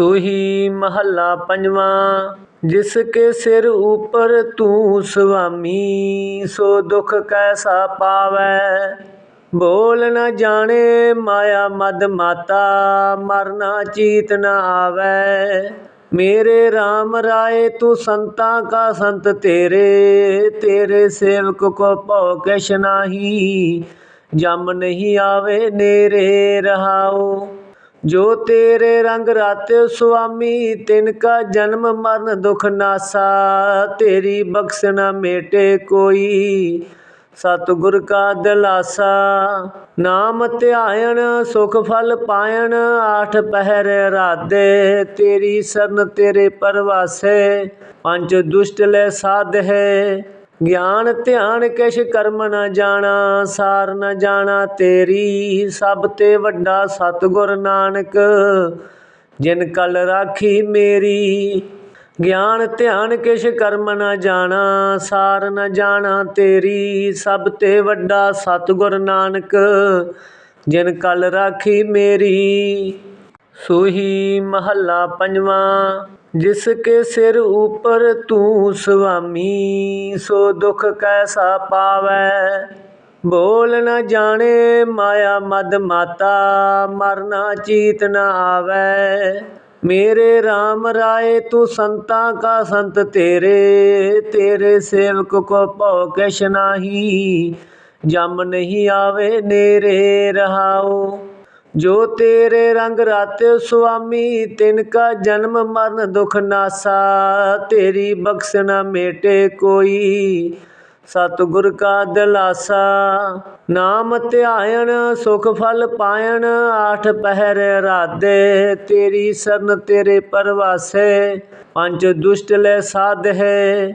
ਸੋਹੀ ਮਹੱਲਾ ਪੰਜਵਾਂ, ਜਿਸ ਕੇ ਸਿਰ ਉਪਰ ਤੂੰ ਸੁਆਮੀ, ਸੋ ਦੁਖ ਕੈਸਾ ਪਾਵੈ? ਬੋਲ ਨ ਜਾਣੇ ਮਾਇਆ ਮਦ ਮਾਤਾ ਮਰਨਾ ਚੀਤ ਨ ਆਵੈ। ਮੇਰੇ RAM ਰਾਏ, ਤੂੰ ਸੰਤਾਂ ਕਾ ਸੰਤ ਤੇਰੇ ਤੇਰੇ ਸੇਵਕ ਕੋ ਭਉ ਕਿਛ ਨਾਹੀ। ਜਮ ਨਹੀਂ ਆਵੇ ਨੇਰੇ ਰਹਾਓ ਜੋ ਤੇਰੇ ਰੰਗ ਰਾਤੇ ਸੁਆਮੀ ਤਿਨ ਕਾ ਜਨਮ ਮਰਨ ਦੁਖ ਨਾਸਾ। ਤੇਰੀ ਬਖਸ਼ਣਾ ਮੇਟੇ ਕੋਈ, ਸਤਿਗੁਰ ਕਾ ਦਿਲਾਸਾ। ਨਾਮ ਧਿਆਇਣ, ਸੁਖ ਫਲ ਪਾਇਣ, ਆਠ ਪਹਿਰ ਰਾਧੇ। ਤੇਰੀ ਸਰਨ ਤੇਰੇ ਪਰਵਾਸੇ, ਪੰਜ ਦੁਸ਼ਟ ਲੈ ਸਾਧ ਹੈ। ਗਿਆਨ ਧਿਆਨ ਕਿਛ ਕਰਮ ਨਾ ਜਾਣਾ, ਸਾਰ ਨ ਜਾਣਾ ਤੇਰੀ, ਸਭ ਤੇ ਵੱਡਾ ਸਤਿਗੁਰ ਨਾਨਕ। ਜਿਨ ਕਲ ਰਾਖੀ ਮੇਰੀ, ਗਿਆਨ ਧਿਆਨ ਕਿਛ ਕਰਮ ਨਾ ਜਾਣਾ, ਸਾਰ ਨ ਜਾਣਾ ਤੇਰੀ, ਸਭ ਤੇ ਵੱਡਾ ਸਤਿਗੁਰ ਨਾਨਕ। ਜਿਨ ਕਲ ਰਾਖੀ ਮੇਰੀ, ਸੋਹੀ ਮਹੱਲਾ ਪੰਜਵਾਂ। ਜਿਸ ਕੇ ਸਿਰ ਉਪਰ ਤੂੰ ਸੁਆਮੀ, ਸੋ ਦੁਖ ਕੈਸਾ ਪਾਵੈ? ਬੋਲ ਨਾ ਜਾਣੇ ਮਾਇਆ ਮਦ ਮਾਤਾ ਮਰਨਾ ਚੀਤ ਨਾ ਆਵੈ। ਮੇਰੇ RAM ਰਾਏ, ਤੂੰ ਸੰਤਾਂ ਕਾ ਸੰਤ ਤੇਰੇ ਤੇਰੇ ਸੇਵਕ ਕੋ ਭਉ ਕਿਛ ਨਾਹੀ। ਜਮ ਨਹੀਂ ਆਵੇ ਨੇਰੇ ਰਹਾਉ। ਜੋ ਤੇਰੇ ਰੰਗ ਰਾਤੇ ਸੁਆਮੀ ਤਿਨ ਕਾ ਜਨਮ ਮਰਨ ਦੁਖ ਨਾਸਾ। ਤੇਰੀ ਬਖਸ਼ਣਾ ਮੇਟੇ ਕੋਈ, ਸਤਿਗੁਰ ਕਾ ਦਿਲਾਸਾ। ਨਾਮ ਧਿਆਇਣ, ਸੁਖ ਫਲ ਪਾਇਣ, ਆਠ ਪਹਿਰ ਰਾਧੇ। ਤੇਰੀ ਸਰਨ ਤੇਰੇ ਪਰਵਾਸੇ, ਪੰਜ ਦੁਸ਼ਟ ਲੈ ਸਾਧ ਹੈ।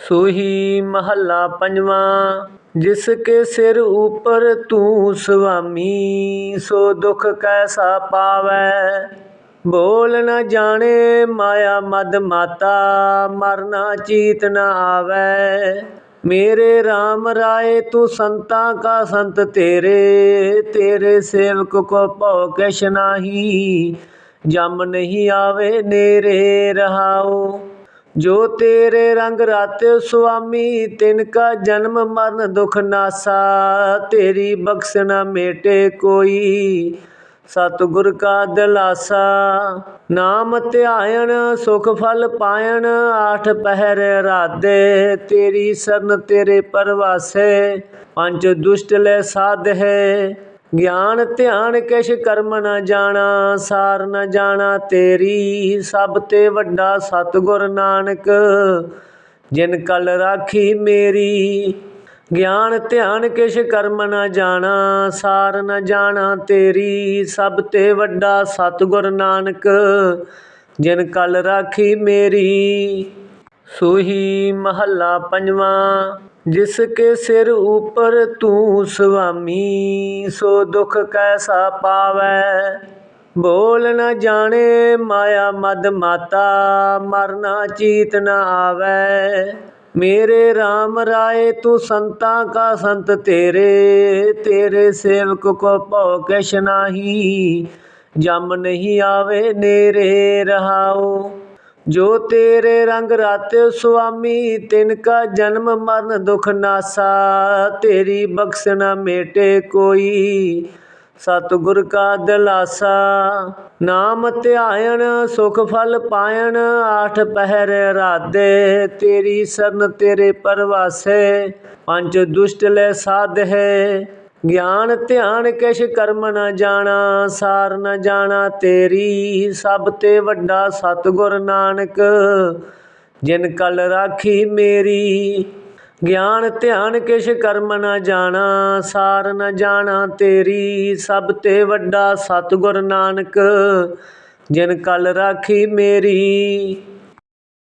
ਸੋਹੀ ਮਹੱਲਾ ਪੰਜਵਾਂ, ਜਿਸ ਕੇ ਸਿਰ ਉਪਰ ਤੂੰ ਸੁਆਮੀ, ਸੋ ਦੁਖ ਕੈਸਾ ਪਾਵੈ? ਬੋਲ ਨ ਜਾਣੇ ਮਾਇਆ ਮਦ ਮਾਤਾ ਮਰਨਾ ਚੀਤ ਨ ਆਵੈ। ਮੇਰੇ RAM ਰਾਏ, ਤੂੰ ਸੰਤਾਂ ਕਾ ਸੰਤ ਤੇਰੇ ਤੇਰੇ ਸੇਵਕ ਕੋ ਭਉ ਕਿਛ ਨਾਹੀ। ਜਮ ਨਹੀਂ ਆਵੇ ਨੇਰੇ ਰਹਾਓ ਜੋ ਤੇਰੇ ਰੰਗ ਰਾਤੇ ਸੁਆਮੀ ਤਿਨ ਕਾ ਜਨਮ ਮਰਨ ਦੁਖ ਨਾਸਾ। ਤੇਰੀ ਬਖਸ਼ਣਾ ਮੇਟੇ ਕੋਈ, ਸਤਿਗੁਰ ਕਾ ਦਿਲਾਸਾ। ਨਾਮ ਧਿਆਇਣ, ਸੁਖ ਫਲ ਪਾਇਣ, ਆਠ ਪਹਿਰ ਰਾਧੇ। ਤੇਰੀ ਸਰਨ ਤੇਰੇ ਪਰਵਾਸੇ, ਪੰਜ ਦੁਸ਼ਟ ਲੈ ਸਾਧ ਹੈ। ਗਿਆਨ ਧਿਆਨ ਕਿਛ ਕਰਮ ਨਾ ਜਾਣਾ, ਸਾਰ ਨ ਜਾਣਾ ਤੇਰੀ, ਸਭ ਤੇ ਵੱਡਾ ਸਤਿਗੁਰ ਨਾਨਕ। ਜਿਨ ਕਲ ਰਾਖੀ ਮੇਰੀ, ਗਿਆਨ ਧਿਆਨ ਕਿਛ ਕਰਮ ਨਾ ਜਾਣਾ, ਸਾਰ ਨ ਜਾਣਾ ਤੇਰੀ, ਸਭ ਤੇ ਵੱਡਾ ਸਤਿਗੁਰ ਨਾਨਕ। ਜਿਨ ਕਲ ਰਾਖੀ ਮੇਰੀ, ਸੋਹੀ ਮਹੱਲਾ ਪੰਜਵਾਂ। ਜਿਸ ਕੇ ਸਿਰ ਉਪਰ ਤੂੰ ਸੁਆਮੀ, ਸੋ ਦੁਖ ਕੈਸਾ ਪਾਵੈ? ਬੋਲ ਨ ਜਾਣੇ ਮਾਇਆ ਮਦ ਮਾਤਾ, ਮਰਨਾ ਚੀਤ ਨ ਆਵੈ। ਮੇਰੇ RAM ਰਾਏ, ਤੂੰ ਸੰਤਾਂ ਕਾ ਸੰਤ ਤੇਰੇ ਤੇਰੇ ਸੇਵਕ ਕੋ ਭਉ ਕਿਛ ਨਾਹੀ। ਜਮ ਨਹੀਂ ਆਵੇ ਨੇਰੇ ਰਹਾਉ। ਜੋ ਤੇਰੇ ਰੰਗ ਰਾਤੇ ਸੁਆਮੀ ਤਿਨ ਕਾ ਜਨਮ ਮਰਨ ਦੁਖ ਨਾਸਾ। ਤੇਰੀ ਬਖਸ਼ਣਾ ਮੇਟੇ ਕੋਈ, ਸਤਿਗੁਰ ਕਾ ਦਿਲਾਸਾ। ਨਾਮ ਧਿਆਇਣ, ਸੁਖ ਫਲ ਪਾਇਣ, ਆਠ ਪਹਿਰ ਰਾਧੇ। ਤੇਰੀ ਸਰਨ ਤੇਰੇ ਪਰਵਾਸੇ, ਪੰਜ ਦੁਸ਼ਟ ਲੈ ਸਾਧ ਹੈ ਗਿਆਨ ਧਿਆਨ ਕਿਛ ਕਰਮ ਨਾ ਜਾਣਾ, ਸਾਰ ਨ ਜਾਣਾ ਤੇਰੀ, ਸਭ ਤੇ ਵੱਡਾ ਸਤਿਗੁਰ ਨਾਨਕ, ਜਿਨ ਕਲ ਰਾਖੀ ਮੇਰੀ। ਗਿਆਨ ਧਿਆਨ ਕਿਛ ਕਰਮ ਨਾ ਜਾਣਾ, ਸਾਰ ਨ ਜਾਣਾ ਤੇਰੀ, ਸਭ ਤੇ ਵੱਡਾ ਸਤਿਗੁਰ ਨਾਨਕ, ਜਿਨ ਕਲ ਰਾਖੀ ਮੇਰੀ।